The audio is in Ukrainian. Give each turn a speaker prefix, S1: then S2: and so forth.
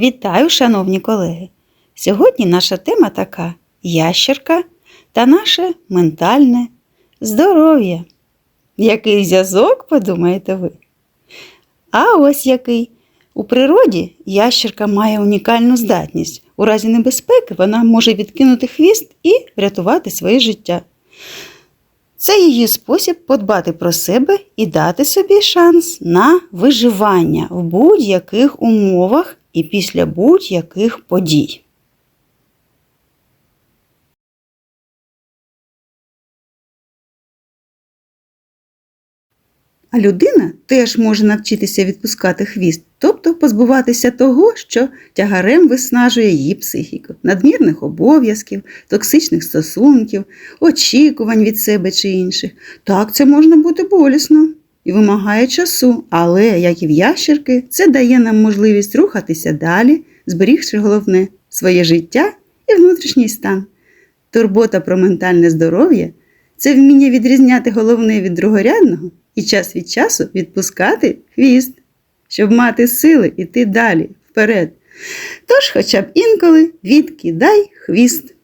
S1: Вітаю, шановні колеги! Сьогодні наша тема така ящерка та наше ментальне здоров'я. Який зв'язок, подумаєте ви? А ось який. У природі ящерка має унікальну здатність. У разі небезпеки вона може відкинути хвіст і врятувати своє життя. Це її спосіб подбати про себе і дати собі шанс на виживання в будь-яких умовах і після будь-яких подій. А людина теж може навчитися відпускати хвіст, тобто позбуватися того, що тягарем виснажує її психіку, надмірних обов'язків, токсичних стосунків, очікувань від себе чи інших. Так, це можна бути болісно і вимагає часу, але, як і в ящерки, це дає нам можливість рухатися далі, зберігши головне своє життя і внутрішній стан. Турбота про ментальне здоров'я це вміння відрізняти головне від другорядного і час від часу відпускати хвіст, щоб мати сили йти далі, вперед. Тож, хоча б інколи відкидай хвіст.